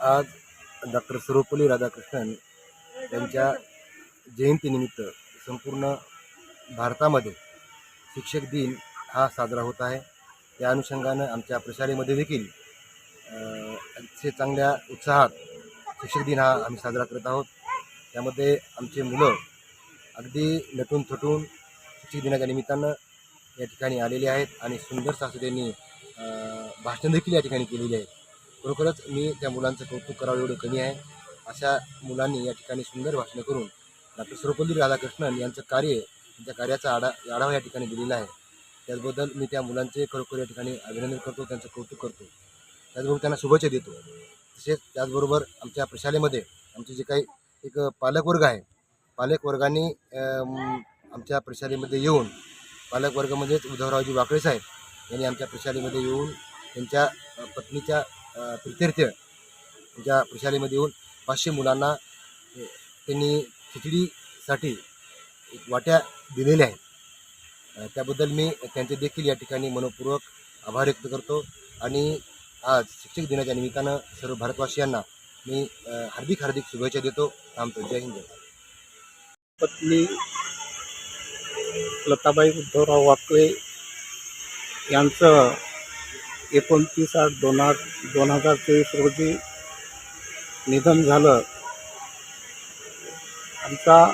आज डॉक्टर सर्वपल्ली राधाकृष्णन यांच्या जयंतीनिमित्त संपूर्ण भारतामध्ये शिक्षक दिन हा साजरा होत आहे. त्या अनुषंगानं आमच्या प्रशालेमध्ये देखील अतिशय चांगल्या उत्साहात शिक्षक दिन हा आम्ही साजरा करत आहोत. त्यामध्ये आमचे मुलं अगदी नटून थटून शिक्षक दिनाच्या निमित्तानं या ठिकाणी आलेले आहेत आणि सुंदर असं त्यांनी भाषण देखील या ठिकाणी केलेली आहे. खरोखरच मी त्या मुलांचं कौतुक करावं एवढं कमी आहे. अशा मुलांनी या ठिकाणी सुंदर भाषणं करून डॉक्टर सर्वपल्ली राधाकृष्णन यांचं कार्य त्यांच्या कार्याचा आढा आढावा या ठिकाणी दिलेला आहे. त्याचबद्दल मी त्या मुलांचे खरोखर या ठिकाणी अभिनंदन करतो त्यांचं कौतुक करतो. त्याचबरोबर त्यांना शुभेच्छा देतो. तसेच त्याचबरोबर आमच्या प्रशालेमध्ये आमचे जे काही एक पालकवर्ग आहे पालकवर्गाने आमच्या प्रशालेमध्ये येऊन पालकवर्ग म्हणजेच उद्धवरावजी वाकळे साहेब यांनी आमच्या प्रशालेमध्ये येऊन त्यांच्या पत्नीच्या प्रित्यर्थ त्यांच्या प्रशालेमध्ये येऊन पाचशे मुलांना त्यांनी खिचडीसाठी एक वाट्या दिलेल्या आहेत. त्याबद्दल मी त्यांचे देखील या ठिकाणी मनपूर्वक आभार व्यक्त करतो आणि आज शिक्षक दिनाच्या निमित्तानं सर्व भारतवासियांना मी हार्दिक हार्दिक शुभेच्छा देतो. थांबतो जय हिंद. पत्नी लताबाई उद्धवराव वाकळे यांचं एकोणतीस आठ दोन आठ दोन हजार चोवीस रोजी निधन झालं. आमचा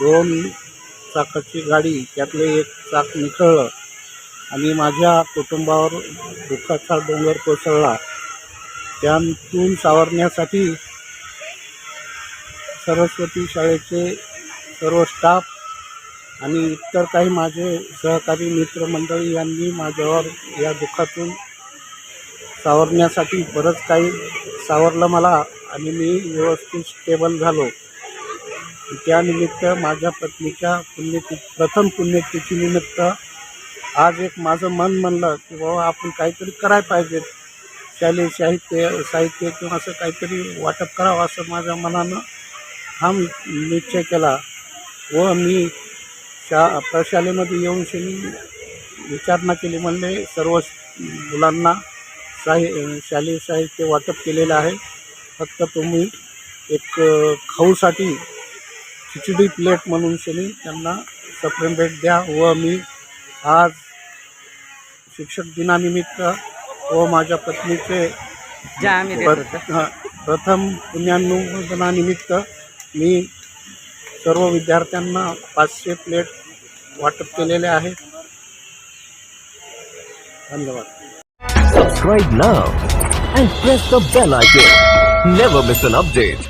दोन चाकाची गाडी त्यातले एक चाक निखळलं आणि माझ्या कुटुंबावर दुःखाचा डोंगर कोसळला. त्यातून सावरण्यासाठी सरस्वती शाळेचे सर्व स्टाफ आणि इतर काही माझे सहकारी मित्रमंडळी यांनी माझ्यावर या दुःखातून सावरण्यासाठी बरंच काही सावरलं मला आणि मी व्यवस्थित स्टेबल झालो. त्यानिमित्त माझ्या पत्नीच्या पुण्यति प्रथम पुण्यतिथीनिमित्त आज एक माझं मन म्हणलं की बाबा आपण काहीतरी करायला पाहिजे. शालेय साहित्य साहित्य किंवा असं काहीतरी वाटप करावं असं माझ्या मनानं हा निश्चय केला व मी शा प्रशालेमध्ये येऊन शनी विचारणा केली म्हणले सर्व मुलांना साहि शालेय साहित्य वाटप केलेलं आहे. फक्त तुम्ही एक खाऊसाठी खिचडी प्लेट म्हणून शनी त्यांना सप्रेम भेट द्या व मी आज शिक्षक दिनानिमित्त व माझ्या पत्नीचे प्रथम पुण्यानुमोदनानिमित्त मी सर्व विद्यार्थ्यांना पाचशे प्लेट वाटप केलेले आहे. धन्यवाद. Subscribe now and press the bell icon never miss an update